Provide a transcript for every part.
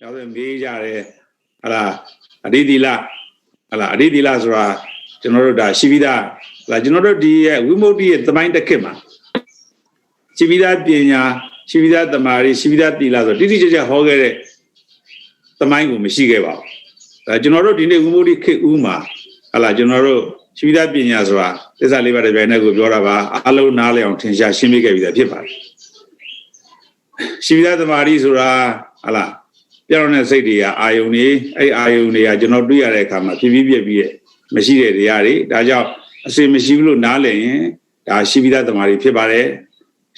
နောက်ဆိုမေးကြတယ်ဟလာအရိသီလဟလာအရိသီလဆိုတာကျွန်တော်တို့ဒါရှိပြီးသားဟလာကျွန်တော်တို့ဒီရဲ့ဝိမု ക്തി ရဲ့သမိုင်းတစ်ခေတ်မှာရှိပြီးသားပညာရှိပြီးသားတမာရီရှိပြီးသားသီလဆိုတိတိကျကျဟောခဲ့တဲ့သမိုင်းကိုမရှိခဲ့ပါဘူးဒါကျွန်တော်တို့ဒီနေ့ဝိမု ക്തി ခေတ်ဦးမှာဟလာကျွန်တော်တို့ရှိပြီးသားပညာဆိုတာသစ္စာလေးပါးတစ်ပြိုင်တည်းကိုပြောတာပါအလုံးနားလည်အောင်ထင်ရှားရှင်းပြခဲ့ပြီးသားဖြစ်ပါတယ်ရှိပြီးသားတမာရီဆိုတာဟလာ ပြောင်းတဲ့စိတ်တွေကအာယုန်တွေအဲ့အာယုန်တွေကကျွန်တော်တွေ့ရတဲ့အခါမှာဖြည်းဖြည်းပြည့်ပြီးရဲ့မရှိတဲ့တရားတွေဒါကြောင့်အစင်မရှိဘူးလို့နားလည်ရင်ဒါရှိပြီးသားတမာရီဖြစ်ပါတယ်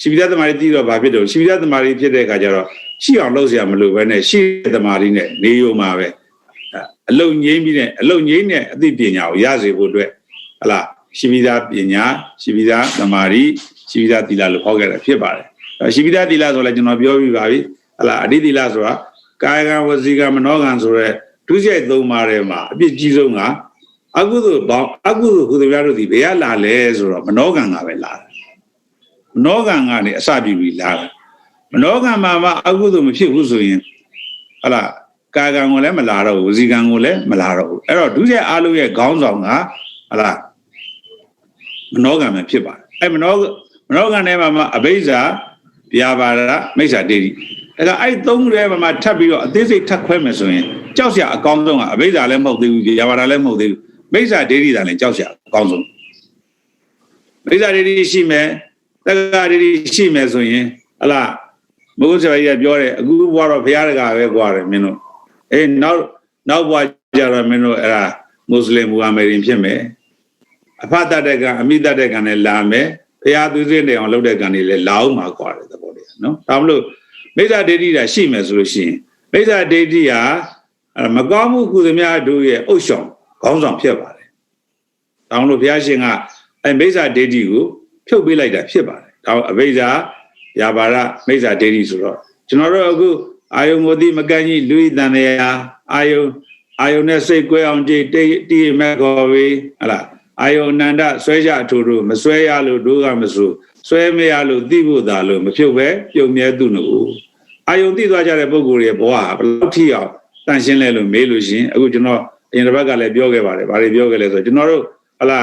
ရှိပြီးသားတမာရီတည်တော့ဘာဖြစ်တော့ရှိပြီးသားတမာရီဖြစ်တဲ့အခါကျတော့ရှိအောင်လုပ်เสียမလို့ပဲနဲ့ရှိတဲ့တမာရီနဲ့နေရုံမှာပဲအလုံငိမ့်ပြီးနဲ့အလုံငိမ့်နဲ့အသိပညာကိုရစေဖို့အတွက်ဟလာရှိပြီးသားပညာရှိပြီးသားတမာရီရှိပြီးသားသီလလို့ဟောခဲ့တာဖြစ်ပါတယ်ရှိပြီးသားသီလဆိုလည်းကျွန်တော်ပြောပြပါပြီဟလာအဋ္ဌသီလဆိုတာ ကာယကံဝစီကံမနောကံဆိုရဲဒုစရိုက်သုံးပါးထဲမှာအပြစ်ကြီးဆုံးကအကုသိုလ်ဘောင်းအကုသိုလ်ဟူသည်များတို့ဒီဘယ်ကလာလဲဆိုတော့မနောကံကပဲလာတယ်မနောကံကနေအစပြုပြီးလာတယ်မနောကံမှာမှအကုသိုလ်မဖြစ်ဘူးဆိုရင်ဟလာကာကံကိုလည်းမလာတော့ဘူးဝစီကံကိုလည်းမလာတော့ဘူးအဲ့တော့ဒုစရိုက်အားလုံးရဲ့ခေါင်းဆောင်ကဟလာမနောကံပဲဖြစ်ပါတယ်အဲ့မနောမနောကံထဲမှာမှအဘိဇ္ဇာဗျာပါဒမိစ္ဆာတေတိ အဲ့ဒါအဲ့သုံးရဲမှာထပ်ပြီးတော့အသေးစိတ်ထပ်ခွဲမယ်ဆိုရင်ကြောက်စရာအကောင်းဆုံးကအဘိဇ္ဇာလည်းမဟုတ်သေးဘူးဗျာပါဒလည်းမဟုတ်သေးဘူးမိစ္ဆာဒေတိသာလည်းကြောက်စရာအကောင်းဆုံးမိစ္ဆာဒေတိရှိမယ်တက္ကဒေတိရှိမယ်ဆိုရင်ဟလာမဟုတ်ဆရာကြီးကပြောတယ်အခုဘွားတော့ဘုရားတကာပဲကြွားတယ်မင်းတို့အေးနောက်နောက်ဘွားကြတော့မင်းတို့အဲ့ဒါမွတ်စလင်မူဟာမေရင်ဖြစ်မယ်အဖတ်တတဲ့ကအမိတတဲ့ကံနဲ့လာမယ်ဘုရားသူစင်းနေအောင်လုပ်တဲ့ကံတွေလည်းလာအောင်မှာကြွားတယ်သဘောတည်းနော်ဒါမလို့ မိစ္ဆာဒိဋ္ဌိတာရှိမယ်ဆိုလို့ရှိရင်မိစ္ဆာဒိဋ္ဌိဟာမကောင်းမှုကုသမြတ်တို့ရဲ့အုပ်ဆောင်ခေါင်းဆောင်ဖြစ်ပါတယ်။ဒါလို့ဘုရားရှင်ကအဲမိစ္ဆာဒိဋ္ဌိကိုဖြုတ်ပေးလိုက်တာဖြစ်ပါတယ်။ဒါအဘိဇာယာပါရမိစ္ဆာဒိဋ္ဌိဆိုတော့ကျွန်တော်တို့အခုအာယုံကိုတိမကန့်ကြီးလူဤတန်တရားအာယုံအာယုံနဲ့စိတ်ကွဲအောင်ကြည်တိတိမဲ့ခေါ်ဝေးဟလားအာယုံအနန္တဆွဲကြအထူတူမဆွဲရလို့တို့ကမဆိုဆွဲမရလို့သိဖို့သာလို့မဖြုတ်ပဲပြုံမြဲသူ့နူ အာယုံသိသွားကြတဲ့ပုဂ္ဂိုလ်ရဲ့ဘဝဟာဘယ်လောက်ထိအောင်တန်ရှင်းလဲလို့မေးလို့ရှင်အခုကျွန်တော်အရင်တစ်ပတ်ကလည်းပြောခဲ့ပါတယ်။ဘာတွေပြောခဲ့လဲဆိုတော့ကျွန်တော်တို့ဟလာ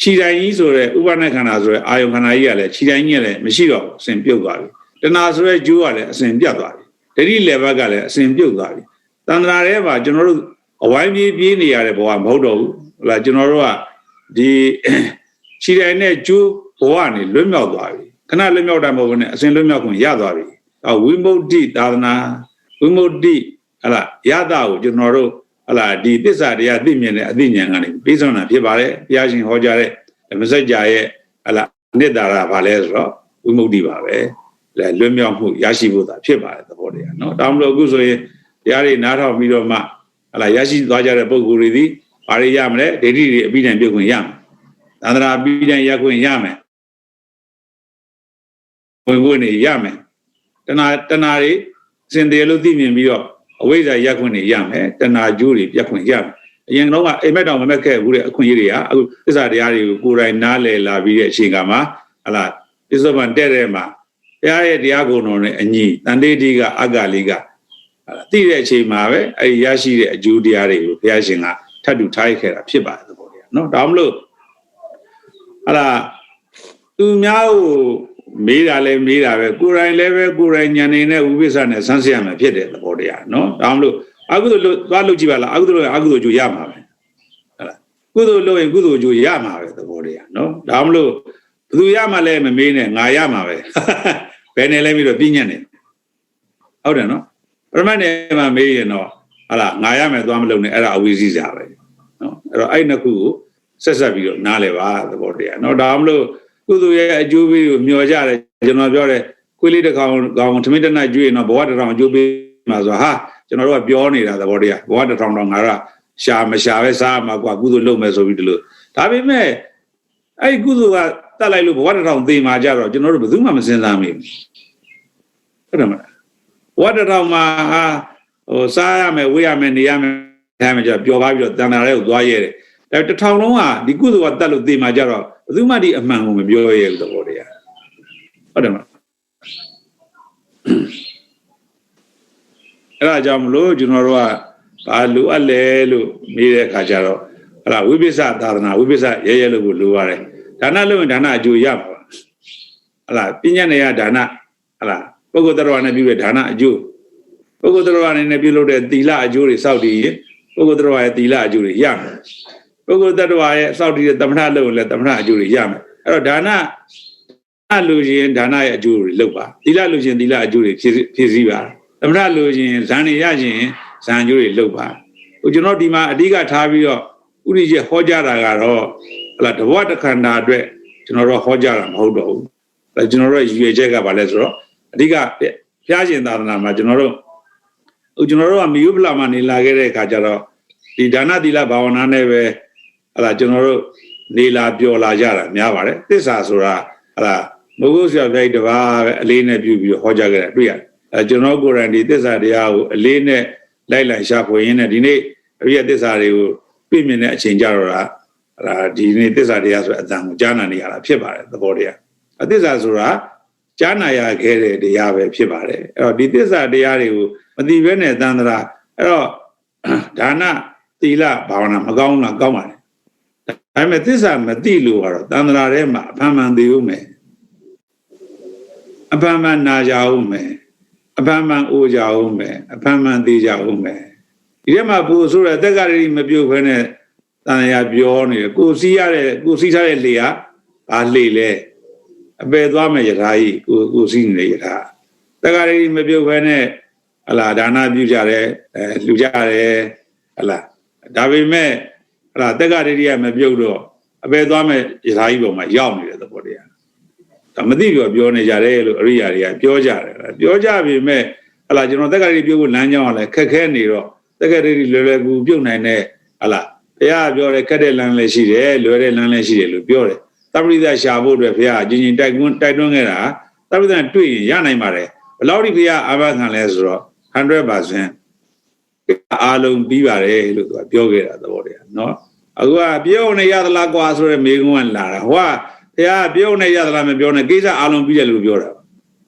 ခြိတိုင်းကြီးဆိုတဲ့ဥပနခန္ဓာဆိုတဲ့အာယုံခန္ဓာကြီးကလည်းခြိတိုင်းကြီးကလည်းမရှိတော့ဘူးအစဉ်ပြုတ်သွားပြီ။တဏှာဆိုတဲ့ကျိုးကလည်းအစဉ်ပြတ်သွားပြီ။ဒိဋ္ဌိလေဘက်ကလည်းအစဉ်ပြုတ်သွားပြီ။တဏှာထဲမှာကျွန်တော်တို့အဝိုင်းပြေးပြေးနေရတဲ့ဘဝမဟုတ်တော့ဘူး။ဟလာကျွန်တော်တို့ကဒီခြိတိုင်းနဲ့ကျိုးဘဝနေလွတ်မြောက်သွားပြီ။ ခဏလွတ်မြောက်တာမဟုတ်ဘူးနဲ့အစဉ်လွတ်မြောက်ခွင့်ရသွားပြီ။အဝိမု ക്തി သာသနာဝိမု ക്തി ဟလာရတာကိုကျွန်တော်တို့ဟလာဒီသစ္စာတရားသိမြင်တဲ့အသိဉာဏ်ကနေပြီးဆုံးတာဖြစ်ပါတယ်ဘုရားရှင်ဟောကြားတဲ့မစကြာရဲ့ဟလာနိတ္တာရဘာလဲဆိုတော့ဝိမု ക്തി ပါပဲလဲလွတ်မြောက်မှုရရှိဖို့သာဖြစ်ပါတယ်သဘောတရားเนาะဒါမှမဟုတ်အခုဆိုရင်တရားတွေနားထောင်ပြီးတော့မှဟလာရရှိသွားကြတဲ့ပုဂ္ဂိုလ်တွေဒီဘာတွေရမလဲဒိဋ္ဌိတွေအပြီးတိုင်ပြုတ်ခွင့်ရမယ်သန္တရာအပြီးတိုင်ရခွင့်ရမယ် ဝင်ခွင့်တွေရမယ်တဏတဏတွေစင်တယ်လို့သိမြင်ပြီးတော့အဝိဇ္ဇာရက်ခွင့်တွေရမယ်တဏကျိုးတွေပြက်ခွင့်ရမယ်အရင်တော့ကအိမ်မက်တော်မမက်ခဲ့ဘူးတဲ့အခွင့်အရေးတွေကအခုသစ္စာတရားတွေကိုကိုယ်တိုင်နားလည်လာပြီးတဲ့အချိန်ကမှဟလာပစ္စုပန်တဲ့တဲ့မှာတရားရဲ့တရားကုံတော်နဲ့အညီတန်တေတိကအဂါလိကဟလာသိတဲ့အချိန်မှာပဲအဲဒီရရှိတဲ့အကျိုးတရားတွေကိုဘုရားရှင်ကထပ်တူထားခဲ့တာဖြစ်ပါတယ်သဘောတရားနော်ဒါမှမဟုတ်ဟလာသူများကို မေးတာလဲမေးတာပဲကိုယ်တိုင်လည်းပဲကိုယ်တိုင်ဉာဏ်နေနဲ့ဝိပဿနာနဲ့ဆန်းစစ်ရမှာဖြစ်တဲ့သဘောတရားနော်ဒါမှမလို့အကုသိုလ်လို့သွားလုပ်ကြည့်ပါလားအကုသိုလ်အကုသိုလ်ကြိုရမှာပဲဟုတ်လားကုသိုလ်လုပ်ရင်ကုသိုလ်ကြိုရမှာပဲသဘောတရားနော်ဒါမှမလို့ဘယ်သူရမှာလဲမမေးနဲ့ငါရမှာပဲဘယ်နဲ့လဲပြီးတော့ပြညတ်နေဟုတ်တယ်နော်ပရမတ်နေမှာမေးရင်တော့ဟာလားငါရမယ်သွားမလုပ်နဲ့အဲ့ဒါအဝိဇ္ဇာပဲနော်အဲ့တော့အဲ့နှစ်ခုကိုဆက်ဆက်ပြီးတော့နားလဲပါသဘောတရားနော်ဒါမှမလို့ ကုသိုလ်ရဲ့အကျိုးပေးကိုမျှော်ကြတယ်ကျွန်တော်ပြောတယ်ခွေးလေးတစ်ကောင်ကောင်ထမင်းတစ်နက်ကျွေးရင်တော့ဘဝတစ်ထောင်အကျိုးပေးမှာဆိုဟာကျွန်တော်တို့ကပြောနေတာသဘောတရားဘဝတစ်ထောင်တော့ငါကရှာမရှာပဲစားမှာကွာကုသိုလ်လုပ်မယ်ဆိုပြီးဒီလိုဒါပေမဲ့အဲ့ဒီကုသိုလ်ကတတ်လိုက်လို့ဘဝတစ်ထောင်သေမှာကြတော့ကျွန်တော်တို့ဘယ်သူမှမစဉ်းစားမိဘူးဟုတ်တယ်မလားဘဝတစ်ထောင်မှာဟာဟိုစားရမယ်ဝေးရမယ်နေရမယ်အဲမှာကြပျော်ပါပြီးတော့တန်တာတွေကိုသွားရဲတယ် ဒါတစ်ထောင်လုံးကဒီကုသိုလ်ကတတ်လို့သေမှာကြတော့ဘယ်သူမှဒီအမှန်ကိုမပြောရဘူးသဘောတရားဟုတ်တယ်မလားအဲ့ဒါကြောင့်မလို့ကျွန်တော်တို့ကဘာလိုအပ်လဲလို့မေးတဲ့အခါကျတော့ဟလာဝိပဿသာသနာဝိပဿရဲရဲလို့ကိုလိုရတယ်ဒါနလို့ရင်ဒါနအကျိုးရမှာပါဟလာပညာနဲ့ရဒါနဟလာပုဂ္ဂိုလ်တော်နဲ့ပြုတဲ့ဒါနအကျိုးပုဂ္ဂိုလ်တော်အနေနဲ့ပြုလုပ်တဲ့သီလအကျိုးတွေစောင့်တည်ရင်ပုဂ္ဂိုလ်တော်ရဲ့သီလအကျိုးတွေရမယ် ပုဂ္ဂိုလ်တော်ရဲ့စောင့်တည်တဲ့သမထလို့လည်းသမထအကျိုးတွေရမယ်အဲ့တော့ဒါနအလိုရင်ဒါနရဲ့အကျိုးတွေလုပ်ပါသီလလို့ရှင်သီလအကျိုးတွေဖြည့်ဖြည့်စည်းပါသမထလို့ရင်ဇန်နေရရင်ဇန်ကျိုးတွေလုပ်ပါဟိုကျွန်တော်ဒီမှာအဓိကထားပြီးတော့ဥရိကျေဟောကြားတာကတော့ဟလာတဘဝတခန္ဓာအတွက်ကျွန်တော်တို့ဟောကြားတာမဟုတ်တော့ဘူးအဲကျွန်တော်တို့ရည်ရွယ်ချက်ကဘာလဲဆိုတော့အဓိကဖျားရှင်သာသနာမှာကျွန်တော်တို့ဟိုကျွန်တော်တို့ကမိယုပလာမှာနေလာခဲ့တဲ့အခါကျတော့ဒီဒါနသီလဘာဝနာနဲ့ပဲ ဟလာကျွန်တော်တို့နေလာပျော်လာကြတာများပါတယ်သစ္စာဆိုတာဟလာမဟုတ်ဆရာပြိုက်တပါးပဲအလေးနဲ့ပြုပြီးတော့ဟောကြားခဲ့တာတွေ့ရတယ်အဲကျွန်တော်ကိုယ်တိုင်ဒီသစ္စာတရားကိုအလေးနဲ့လိုက်လိုက်ရှာဖွေရင်းနဲ့ဒီနေ့အရိယသစ္စာတွေကိုပြည့်မြင်တဲ့အချိန်ကြတော့တာဒါဒီနေ့သစ္စာတရားဆိုတဲ့အတန်ကိုကြားနာနေရတာဖြစ်ပါတယ်သဘောတရားအသစ္စာဆိုတာကြားနာရခဲ့တဲ့တရားပဲဖြစ်ပါတယ်အဲ့တော့ဒီသစ္စာတရားတွေကိုမသိဘဲနဲ့သံသရာအဲ့တော့ဒါနသီလဘာဝနာမကောင်းလားကောင်းပါတယ် ဒါပေမဲ့သစ္စာမသိလို့ကတော့သံသရာထဲမှာအဖန်မှန်သိဦးမယ်အဖန်မှန်နာကြဦးမယ်အဖန်မှန်အိုကြဦးမယ်အဖန်မှန်သိကြဦးမယ်ဒီထဲမှာပူဆိုတဲ့တက်ကရီမပြုတ်ခဲနဲ့တန်ရာပြောနေတယ်ကိုစီးရတဲ့ကိုစီးထားတဲ့လေကဘာလေလဲအပယ်သွားမယ်ယထာကြီးကိုကိုစီးနေယထာတက်ကရီမပြုတ်ခဲနဲ့ဟလာဒါနပြုကြတယ်အဲလူကြတယ်ဟလာဒါပေမဲ့ ဟလာတက်ကရီကမပြုတ်တော့အပယ်သွားမယ်ယထာကြီးပေါ်မှာရောက်နေတဲ့သဘောတရားဒါမသိပြောပြောနေကြတယ်လို့အရိယာတွေကပြောကြတယ်ပြောကြပြီမဲ့ဟလာကျွန်တော်တက်ကရီပြုတ်ဖို့လမ်းကြောင်းကလည်းခက်ခဲနေတော့တက်ကရီလွယ်လွယ်ကူပြုတ်နိုင်တဲ့ဟလာဘုရားပြောတယ်ခက်တဲ့လမ်းလည်းရှိတယ်လွယ်တဲ့လမ်းလည်းရှိတယ်လို့ပြောတယ်တပရိသရှာဖို့အတွက်ဘုရားအချင်းချင်းတိုက်တွန်းတိုက်တွန်းခဲ့တာတပရိသတွေ့ရင်ရနိုင်ပါတယ်ဘယ်လောက်ဒီဘုရားအာဘခံလဲဆိုတော့100% အားလုံးပြီးပါတယ်လို့သူကပြောခဲ့တာသဘောတရားနော်အခုကပြောနေရသလားကွာဆိုတဲ့မေကွန်းကလာတာဟိုကဘုရားပြောနေရသလားမပြောနဲ့ကိစ္စအားလုံးပြီးတယ်လို့ပြောတာ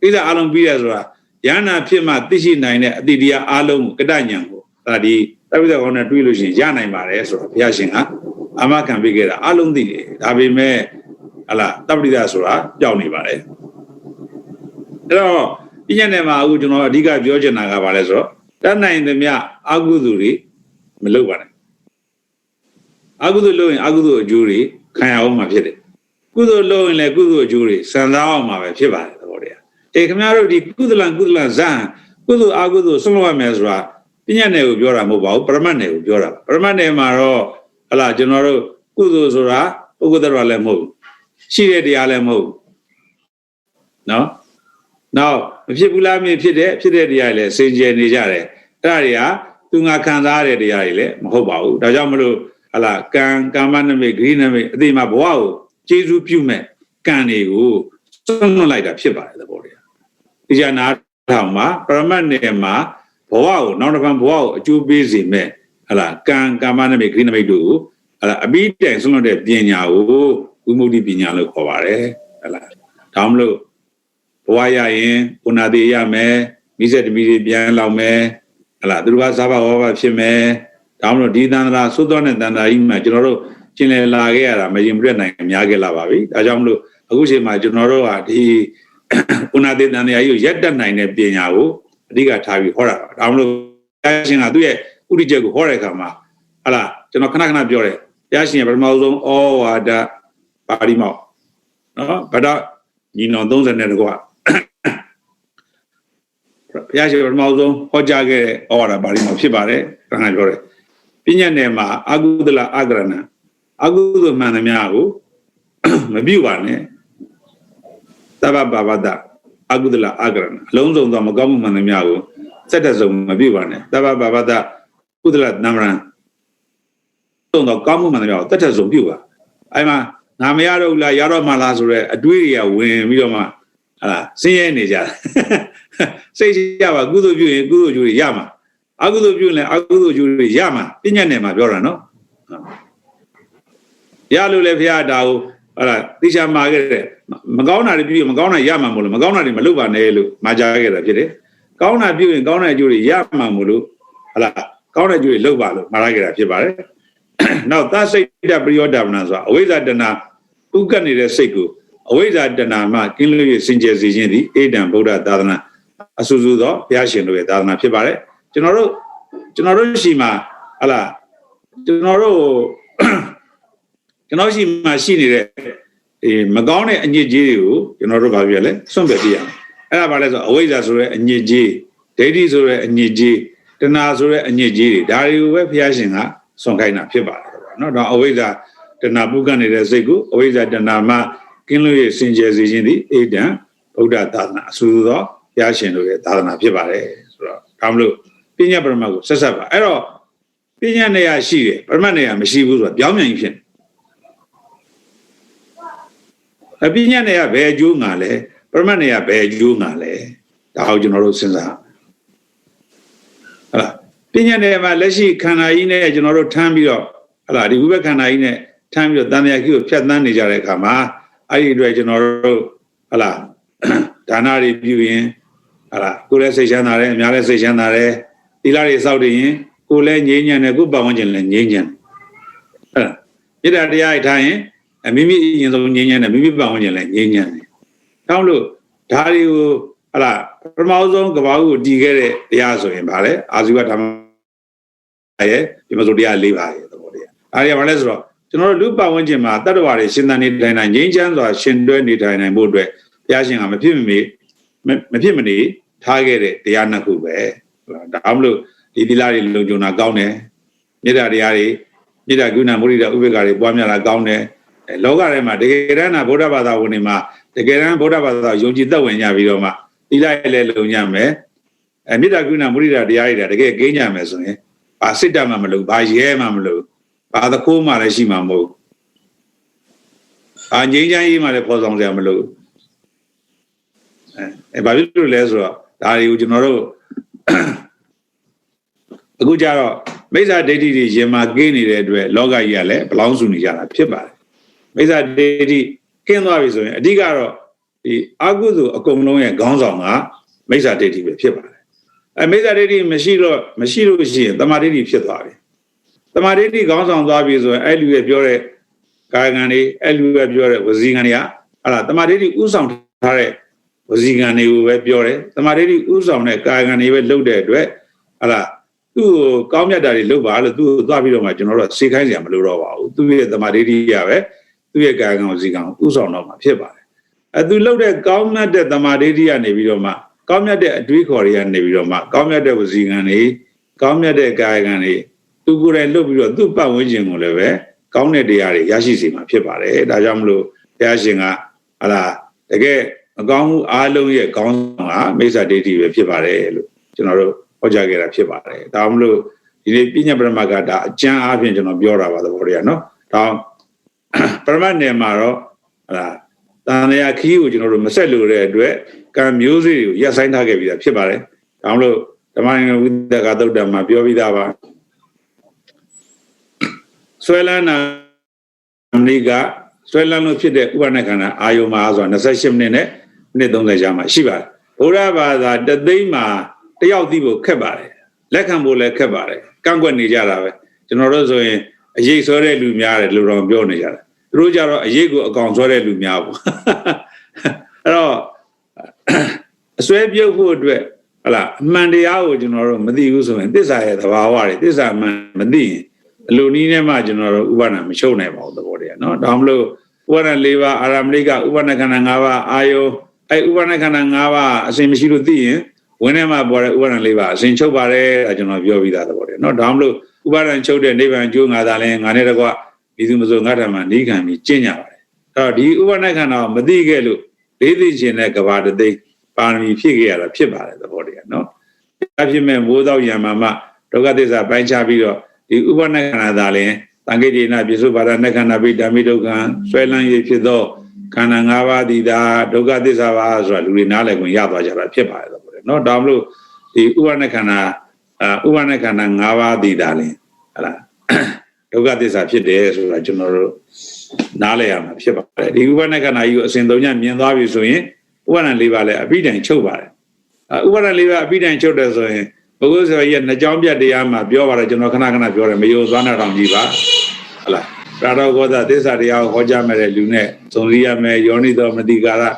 ကိစ္စအားလုံးပြီးတယ်ဆိုတာယန္နာဖြစ်မှသိရှိနိုင်တဲ့အတ္တိယအားလုံးကိုကတညံကိုဒါဒီတပိဿကောင်းနဲ့တွေးလို့ရှိရင်ရနိုင်ပါတယ်ဆိုတော့ဘုရားရှင်ကအမခံပေးခဲ့တာအားလုံးသိတယ်ဒါပေမဲ့ဟလာတပိဿဆိုတာပျောက်နေပါတယ်အဲ့တော့ပြဉ္ညာနယ်မှာအခုကျွန်တော်အဓိကပြောချင်တာကဘာလဲဆိုတော့ တတ်နိုင်သမျှအကုသိုလ်တွေမလုပ်ပါနဲ့အကုသိုလ်လုပ်ရင်အကုသိုလ်အကျိုးတွေခံရအောင်မှာဖြစ်တယ်ကုသိုလ်လုပ်ရင်လည်းကုသိုလ်အကျိုးတွေစံစားအောင်မှာပဲဖြစ်ပါတယ်သဘောတရားအေးခင်ဗျားတို့ဒီကုသလံကုသလံဇံကုသိုလ်အကုသိုလ်ဆုံးလို့ရမယ်ဆိုတာပညာနယ်ကိုပြောတာမဟုတ်ပါဘူးပရမတ်နယ်ကိုပြောတာပရမတ်နယ်မှာတော့ဟလာကျွန်တော်တို့ကုသိုလ်ဆိုတာပုဂ္ဂိုလ်တော်လည်းမဟုတ်ဘူးရှိတဲ့တရားလည်းမဟုတ်ဘူးနော် နောက်မဖြစ်ဘူးလားမဖြစ်တဲ့ဖြစ်တဲ့တရားတွေလည်းစင်ကြယ်နေကြတယ်အဲ့ဒါတွေကသူငါခံစားရတဲ့တရားတွေလည်းမဟုတ်ပါဘူးဒါကြောင့်မလို့ဟလာကံကာမနမိတ်ဂရိနမိတ်အတိမဘဝကိုကျေစုပြုမဲ့ကံတွေကိုစွန့်လွတ်လိုက်တာဖြစ်ပါတယ်သဘောတရားဒီကြနာထောင်မှာပရမတ်နယ်မှာဘဝကိုနောက်တစ်ပံဘဝကိုအကျိုးပေးစေမဲ့ဟလာကံကာမနမိတ်ဂရိနမိတ်တို့ကိုဟလာအပိတိုင်ဆုံးလို့တဲ့ပညာကိုဝိမု ക്തി ပညာလို့ခေါ်ပါတယ်ဟလာဒါမှမလို့ ဘဝရရင်ဥနာတိရမယ်မိဆက်တမီတွေပြန်လောက်မယ်ဟလာသူတို့ကစားပါဝါပါဖြစ်မယ်ဒါမှမဟုတ်ဒီတန်ត្រာသုသောနဲ့တန်ត្រာကြီးမှာကျွန်တော်တို့ကျင်လည်လာခဲ့ရတာမရင်ပြည့်နိုင်များခဲ့လာပါပြီဒါကြောင့်မလို့အခုချိန်မှာကျွန်တော်တို့ကဒီဥနာတိတန်ត្រာကြီးကိုရက်တက်နိုင်တဲ့ပညာကိုအဓိကထားပြီးဟောတာဒါမှမဟုတ်ဘုရားရှင်ကသူ့ရဲ့ဥဒိချက်ကိုဟောတဲ့အခါမှာဟလာကျွန်တော်ခဏခဏပြောတယ်ဘုရားရှင်ကပထမဆုံးဩဝါဒပါဠိမောက်နော်ဗဒညီတော်30နဲ့တကွ ဘုရားရှင်ပထမဆုံးဟောကြားခဲ့တဲ့ဩဝါဒပါဠိမောက်ဖြစ်ပါတယ်ခဏပြောတယ်ပညာနယ်မှာအကုသလအကရဏအကုသိုလ်မှန်သမျှကိုမပြုတ်ပါနဲ့သဗ္ဗဘာဝတအကုသလအကရဏအလုံးစုံသောမကောင်းမှုမှန်သမျှကိုစက်တစုံမပြုတ်ပါနဲ့သဗ္ဗဘာဝတကုသလနမရံသုံးတော့ကောင်းမှုမှန်သမျှကိုတတ်တစုံပြုတ်ပါအဲ့မှာငါမရတော့ဘူးလားရတော့မှလားဆိုတော့အတွေးတွေကဝင်ပြီးတော့မှဟာလားဆင်းရဲနေကြတာ စိတ်ရပါကုသိုလ်ပြုရင်ကုသိုလ်ကျိုးတွေရမှာအကုသိုလ်ပြုရင်လည်းအကုသိုလ်ကျိုးတွေရမှာပညာနဲ့မှာပြောတာနော်ရလို့လေဖရာဒါကိုဟာလားတိချာမှာခဲ့တယ်မကောင်းတာတွေပြုရင်မကောင်းတာရမှာမဟုတ်လို့မကောင်းတာတွေမလုပ်ပါနဲ့လို့မှာကြားခဲ့တာဖြစ်တယ်ကောင်းတာပြုရင်ကောင်းတဲ့အကျိုးတွေရမှာမို့လို့ဟလာကောင်းတဲ့အကျိုးတွေလုပ်ပါလို့မှာရခဲ့တာဖြစ်ပါတယ်နောက်သစိတ်တပရိယောဒမနာဆိုတာအဝိဇ္ဇာတဏဥက္ကနေတဲ့စိတ်ကိုအဝိဇ္ဇာတဏမှကင်းလို့ရစင်ကြယ်စေခြင်းသည်အေဒံဗုဒ္ဓသာသနာ အဆူဆူသောဘုရားရှင်တို့ရဲ့သာသနာဖြစ်ပါတယ်ကျွန်တော်တို့ကျွန်တော်တို့ရှိမှာဟလာကျွန်တော်တို့ကျွန်တော်ရှိမှာရှိနေတဲ့အေးမကောင်းတဲ့အညစ်အကြေးတွေကိုကျွန်တော်တို့ဘာပြောလဲစွန့်ပယ်ပြရအောင်အဲ့ဒါဘာလဲဆိုအဝိဇ္ဇာဆိုတဲ့အညစ်အကြေးဒိဋ္ဌိဆိုတဲ့အညစ်အကြေးတဏှာဆိုတဲ့အညစ်အကြေးတွေဒါတွေကိုပဲဘုရားရှင်ကစွန့်ခိုင်းတာဖြစ်ပါတယ်เนาะဒါအဝိဇ္ဇာတဏှာပုကနေတဲ့စိတ်ကိုအဝိဇ္ဇာတဏှာမှကင်းလို့ရစင်ကြယ်စေခြင်းသည်အေဒံဗုဒ္ဓသာသနာအဆူသော ဘုရားရှင်တို့ရဲ့သာသနာဖြစ်ပါတယ်ဆိုတော့ဒါမလို့ပညာပရမတ်ကိုဆက်ဆက်ပါအဲ့တော့ပညာနေရာရှိတယ်ပရမတ်နေရာမရှိဘူးဆိုတော့ပြောင်းပြန်ဖြစ်အပညာနေရာဘယ်အကျိုးငါလဲပရမတ်နေရာဘယ်အကျိုးငါလဲဒါအောင်ကျွန်တော်တို့စဉ်းစားဟုတ်လားပညာနေရာမှာလက်ရှိခန္ဓာကြီးနဲ့ကျွန်တော်တို့ထမ်းပြီးတော့ဟုတ်လားဒီဘုဘခန္ဓာကြီးနဲ့ထမ်းပြီးတော့တန်မြာကြီးကိုဖြတ်သန်းနေကြတဲ့အခါမှာအဲ့ဒီအတွက်ကျွန်တော်တို့ဟုတ်လားဒါနတွေပြုရင် ဟုတ်လားကိုယ်လည်းစိတ်ချမ်းသာတယ်အများလည်းစိတ်ချမ်းသာတယ်သီလတွေစောင့်တည်ရင်ကိုယ်လည်းငြိမ်းချမ်းတယ်ကိုယ်ပတ်ဝန်းကျင်လည်းငြိမ်းချမ်းတယ်ဟုတ်လားမေတ္တာတရားရထားရင်အမိမိအရင်ဆုံးငြိမ်းချမ်းတယ်မိမိပတ်ဝန်းကျင်လည်းငြိမ်းချမ်းတယ်။တောင်းလို့ဒါတွေကိုဟလာပထမဆုံးကဘာကိုတည်ခဲ့တဲ့တရားဆိုရင်ဗာလဲအာဇီဝဓမ္မရဲ့ဒီမဆိုတရား၄ပါးရဲ့သဘောတရား။အားရပါလဲဆိုတော့ကျွန်တော်တို့လူပတ်ဝန်းကျင်မှာတတ္တဝါတွေရှင်သန်နေတိုင်းတိုင်းငြိမ်းချမ်းစွာရှင်တွဲနေထိုင်နိုင်ဖို့အတွက်ဘုရားရှင်ကမဖြစ်မမေ မဖြစ်မနေထားခဲ့တဲ့တရားနှစ်ခုပဲ။ဒါမှမဟုတ်ဒီသီလတွေလုံခြုံတာကောင်းတယ်။မေတ္တာတရားတွေမေတ္တာကုဏမုဒိတာဥပေက္ခတွေပွားများတာကောင်းတယ်။လောကထဲမှာတကယ်တမ်းကဗုဒ္ဓဘာသာဝင်တွေမှာတကယ်တမ်းဗုဒ္ဓဘာသာယုံကြည်သက်ဝင်ကြပြီးတော့မှသီလလည်းလုံညံ့မယ်။အဲမေတ္တာကုဏမုဒိတာတရားတွေတကယ်ကိန်းကြမယ်ဆိုရင်ဘာစစ်တမှမလုပ်ဘာရဲမှမလုပ်ဘာသခိုးမှလည်းရှိမှာမဟုတ်အာငိမ့်ချမ်းကြီးမှလည်းဖော်ဆောင်ကြမလို့ အဲဘာဖြစ်လို့လဲဆိုတော့ဒါတွေကိုကျွန်တော်တို့အခုကြတော့မိစ္ဆာဒိဋ္ဌိတွေရင်မှာကင်းနေတဲ့အတွက်လောကကြီးကလည်းဘလောင်းစုနေကြတာဖြစ်ပါတယ်မိစ္ဆာဒိဋ္ဌိကင်းသွားပြီဆိုရင်အဓိကတော့ဒီအကုသိုလ်အကုန်လုံးရဲ့ခေါင်းဆောင်ကမိစ္ဆာဒိဋ္ဌိပဲဖြစ်ပါတယ်အဲမိစ္ဆာဒိဋ္ဌိမရှိတော့မရှိလို့ရှိရင်တမာဒိဋ္ဌိဖြစ်သွားပြီတမာဒိဋ္ဌိခေါင်းဆောင်သွားပြီဆိုရင်အဲ့လူရဲ့ပြောတဲ့ကာယကံတွေအဲ့လူရဲ့ပြောတဲ့ဝစီကံတွေကဟာလားတမာဒိဋ္ဌိဥဆောင်ထားတဲ့ ဝစီကံတွေကိုပဲပြောတယ်တမာဒိဋ္ဌိဥဆောင်တဲ့ကာယကံတွေပဲလုပ်တဲ့အတွက်ဟာလားသူ့ကိုကောင်းမြတ်တာတွေလုပ်ပါလို့သူ့ကိုသွားပြီးတော့မှကျွန်တော်တို့စေခိုင်းစရာမလိုတော့ပါဘူးသူ့ရဲ့တမာဒိဋ္ဌိရပဲသူ့ရဲ့ကာယကံဝစီကံဥဆောင်တော့မှာဖြစ်ပါတယ်အဲသူလုပ်တဲ့ကောင်းမြတ်တဲ့တမာဒိဋ္ဌိကနေပြီးတော့မှကောင်းမြတ်တဲ့အတွေးခေါ်တွေကနေပြီးတော့မှကောင်းမြတ်တဲ့ဝစီကံတွေကောင်းမြတ်တဲ့ကာယကံတွေသူကိုယ်တိုင်လုပ်ပြီးတော့သူ့ပတ်ဝန်းကျင်ကိုလည်းပဲကောင်းတဲ့တရားတွေရရှိစေမှာဖြစ်ပါတယ်ဒါကြောင့်မလို့ဘုရားရှင်ကဟာလာတကယ် အကောင်းမှုအားလုံးရဲ့ကောင်းဆောင်ဟာမိစ္ဆာဒိဋ္ဌိပဲဖြစ်ပါတယ်လို့ကျွန်တော်တို့ဟောကြားခဲ့တာဖြစ်ပါတယ်ဒါမှမလို့ဒီနေ့ပြဉ္ညာပရမကဒါအကျမ်းအားဖြင့်ကျွန်တော်ပြောတာပါသဘောတရားနော်ဒါပရမတ်နယ်မှာတော့ဟာလာတန်လျာခီးကိုကျွန်တော်တို့မဆက်လို့တဲ့အတွက်ကံမျိုးစေ့တွေကိုရပ်ဆိုင်ထားခဲ့ပြီးသားဖြစ်ပါတယ်ဒါမှမလို့ဓမ္မနိုင်ငံဝိသကသုတ်တံမှာပြောပြီးသားပါဆွဲလန်းနာမဏိကဆွဲလန်းလို့ဖြစ်တဲ့ဥပဒနာခန္ဓာအာယုံမှာဆိုတာ28မိနစ်နဲ့မိ နစ်30ကြာမှရှိပါတယ်ဘုရားဘာသာတသိန်းမှာတယောက်သိဖို့ခက်ပါတယ်လက်ခံဖို့လည်းခက်ပါတယ်ကန့်ကွက်နေကြတာပဲကျွန်တော်တို့ဆိုရင်အရေးဆွဲတဲ့လူများတယ်လို့တော့ပြောနေကြတယ်သူတို့ကြတော့အရေးကိုအကောင်ဆွဲတဲ့လူများပေါ့အဲ့တော့အစွဲပြုတ်ဖို့အတွက်ဟလာအမှန်တရားကိုကျွန်တော်တို့မသိဘူးဆိုရင်သစ္စာရဲ့သဘာဝတွေသစ္စာမှန်မသိရင်အလိုနည်းနဲ့မှကျွန်တော်တို့ဥပါဒနာမချုပ်နိုင်ပါဘူးသဘောတရားเนาะဒါမှမလို့ဥပါဒနာ၄ပါးအာရမဏိကဥပါဒနာခန္ဓာ၅ပါးအာယော အဲဥပါဒနာခန္ဓာ၅ပါးအစဉ်မရှိလို့သိရင်ဝင်းထဲမှာပေါ်တဲ့ဥပါဒနာ၄ပါးအစဉ်ချုပ်ပါတယ်ဒါကျွန်တော်ပြောပြီးသားသဘောတရားเนาะဒါမှမလို့ဥပါဒနာချုပ်တဲ့နိဗ္ဗာန်ကျိုးငါသာလဲငါနဲ့တကွဒီသူမဆိုငါထံမှာနိခံပြီးကျင့်ကြပါတယ်အဲ့တော့ဒီဥပါဒနာခန္ဓာကိုမသိခဲ့လို့လေးသိခြင်းနဲ့ကဘာတသိပါရမီဖြည့်ခဲ့ရတာဖြစ်ပါတယ်သဘောတရားเนาะအဖြစ်မဲ့မိုးသောယံမာမဒုက္ခသစ္စာပိုင်းခြားပြီးတော့ဒီဥပနခန္ဓာသာလင်တန်ခိတေနပြစ္ဆုပါဒနခန္ဓာပိဓမ္မိဒုက္ခံဆွဲလန်းရဖြစ်သော ခန္ဓာ၅ပါးဒီသာဒုက္ခသစ္စာပါဆိုတာလူတွေနားလည်ခွင့်ရသွားကြတာဖြစ်ပါတယ်ဆိုတော့เนาะဒါမလို့ဒီဥပနခန္ဓာဥပနခန္ဓာ၅ပါးဒီသာလင်ဟလားဒုက္ခသစ္စာဖြစ်တယ်ဆိုတာကျွန်တော်တို့နားလည်ရမှာဖြစ်ပါတယ်ဒီဥပနခန္ဓာကြီးကိုအစဉ်သုံးညမြင်သွားပြီဆိုရင်ဥပဒနာ၄ပါးလည်းအပိတိုင်ချုပ်ပါတယ် ဥပါဒလေးပါအပိတိုင်ချုပ်တယ်ဆိုရင်ဘုဂုဆိုရဲ့နှစ်ကြောင်းပြတ်တရားမှာပြောပါတယ်ကျွန်တော်ခဏခဏပြောတယ်မယုံသွားနာတောင်ကြည့်ပါဟုတ်လား ရာတော်ကောသသစ္စာတရားကိုဟောကြားမဲ့တဲ့လူနဲ့ဇုံစည်းရမယ်ယောနိတော်မတိကာရအဲ့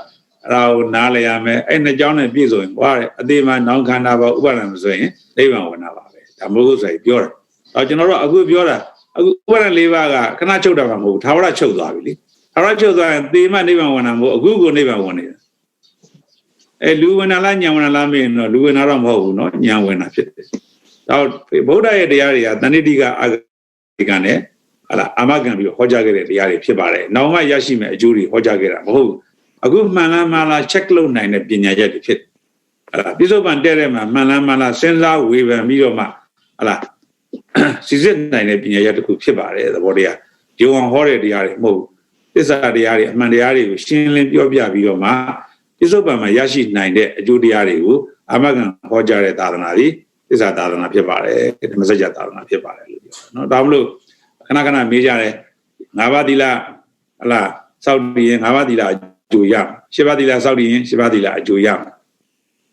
ဒါကိုနားလည်ရမယ်အဲ့နှစ်ကြောင်းနဲ့ပြည့်စုံရင်ဟောတယ်အသေးမှနောင်ခန္ဓာပါဥပါဒံမဆိုရင်နိဗ္ဗာန်ဝင်တာပါပဲဒါမဟုတ်ဆိုရင်ပြောတယ်အော်ကျွန်တော်တို့အခုပြောတာအခုဥပါဒံ၄ပါးကခဏချုပ်တာမှမဟုတ်ဘူးသာဝရချုပ်သွားပြီလေသာဝရချုပ်သွားရင်သေမှနိဗ္ဗာန်ဝင်တာမဟုတ်အခုကိုနိဗ္ဗာန်ဝင်နေတာအဲလူဝင်လာလားညံဝင်လာလားမင်းတော့လူဝင်လာတော့မဟုတ်ဘူးเนาะညံဝင်တာဖြစ်တယ်တော့ဗုဒ္ဓရဲ့တရားတွေကတဏှိတိကအဂကနဲ့ ဟလာအာမခံပြီးဟောကြားခဲ့တဲ့တရားတွေဖြစ်ပါတယ်။နောက်မှရရှိမဲ့အကျိုးတွေဟောကြားခဲ့တာမဟုတ်ဘူး။အခုမှန်လားမှန်လား check လုပ်နိုင်တဲ့ပညာချက်တွေဖြစ်ဟလာပြစ္ဆုတ်ပန်တဲ့တဲ့မှာမှန်လားမှန်လားစဉ်းစားဝေဖန်ပြီးတော့မှဟလာစီစစ်နိုင်တဲ့ပညာချက်တစ်ခုဖြစ်ပါတယ်သဘောတရား။ဒီအောင်ဟောတဲ့တရားတွေမဟုတ်ဘူး။သစ္စာတရားတွေအမှန်တရားတွေကိုရှင်းလင်းပြောပြပြီးတော့မှပြစ္ဆုတ်ပန်မှာရရှိနိုင်တဲ့အကျိုးတရားတွေကိုအာမခံဟောကြားတဲ့သာသနာတွေသစ္စာသာသနာဖြစ်ပါတယ်ဓမ္မစကြာသာသနာဖြစ်ပါတယ်လို့ပြောတယ်နော်ဒါမလို့ ခဏခဏမေးကြတယ်ငါးပါးသီလဟလာစောက်တည်ရင်ငါးပါးသီလအကျိုးရမယ်ရှစ်ပါးသီလစောက်တည်ရင်ရှစ်ပါးသီလအကျိုးရမယ်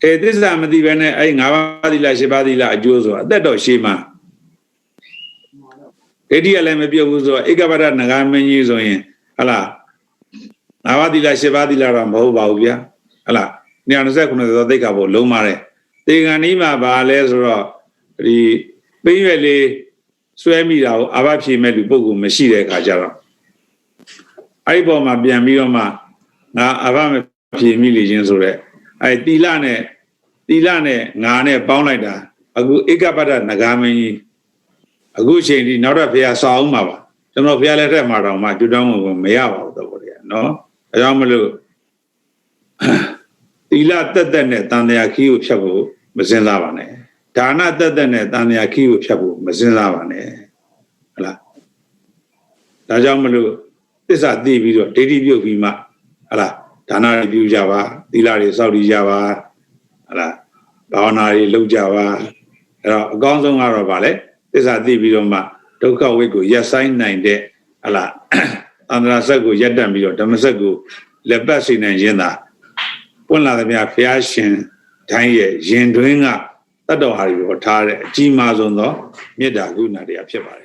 အဲသစ္စာမသိဘဲနဲ့အဲငါးပါးသီလရှစ်ပါးသီလအကျိုးဆိုအသက်တော်ရှည်မှာဒိဋ္ဌိကလည်းမပြုတ်ဘူးဆိုတော့ဧကပဒနဂါမင်းကြီးဆိုရင်ဟလာငါးပါးသီလရှစ်ပါးသီလတော့မဟုတ်ပါဘူးဗျာဟလာ229သောသိက္ခာဘုလုံးပါတယ်တေဂန်ဤမှာဘာလဲဆိုတော့ဒီပိရွက်လေး ဆွဲမိတာကိုအာဘဖြေမဲ့လူပုဂ္ဂိုလ်မရှိတဲ့အခါကျတော့အဲ့ဒီပေါ်မှာပြန်ပြီးတော့မှငါအာဘမဖြေမိလေခြင်းဆိုတော့အဲ့တီလနဲ့တီလနဲ့ငါနဲ့ပေါင်းလိုက်တာအခုဧကပတ္တနဂါမင်းကြီးအခုချိန်ဒီနောက်တော့ဖះဆောင်းမှာပါကျွန်တော်ဖះလက်ထက်မှာတော့မှကျွတ်တောင်းဝင်မရပါဘူးတော့ဗောလေနော်အဲကြောင့်မလို့တီလတက်တက်နဲ့တန်တရားခီးကိုဖြတ်ဖို့မစင်စားပါနဲ့ ဒါနတက်တက်နဲ့တန်တရားခီးကိုဖြတ်ဖို့မစင်စားပါနဲ့ဟုတ်လားဒါကြောင့်မလို့သစ္စာသိပြီးတော့ဒိဋ္ဌိပြုတ်ပြီးမှဟုတ်လားဒါနတွေပြုကြပါသီလတွေစောင့်တည်ကြပါဟုတ်လားဘာဝနာတွေလုပ်ကြပါအဲ့တော့အကောင်းဆုံးကတော့ဗာလေသစ္စာသိပြီးတော့မှဒုက္ခဝိတ်ကိုရက်ဆိုင်နိုင်တဲ့ဟုတ်လားအန္တရာဆက်ကိုရက်တန့်ပြီးတော့ဓမ္မဆက်ကိုလက်ပတ်စေနိုင်ခြင်းသာပွင့်လာသမျှဘုရားရှင်တိုင်းရဲ့ရင်တွင်းက တတ္တဝါတွေကိုထားတဲ့အကြီးမားဆုံးသောမေတ္တာကုဏတရားဖြစ်ပါတယ်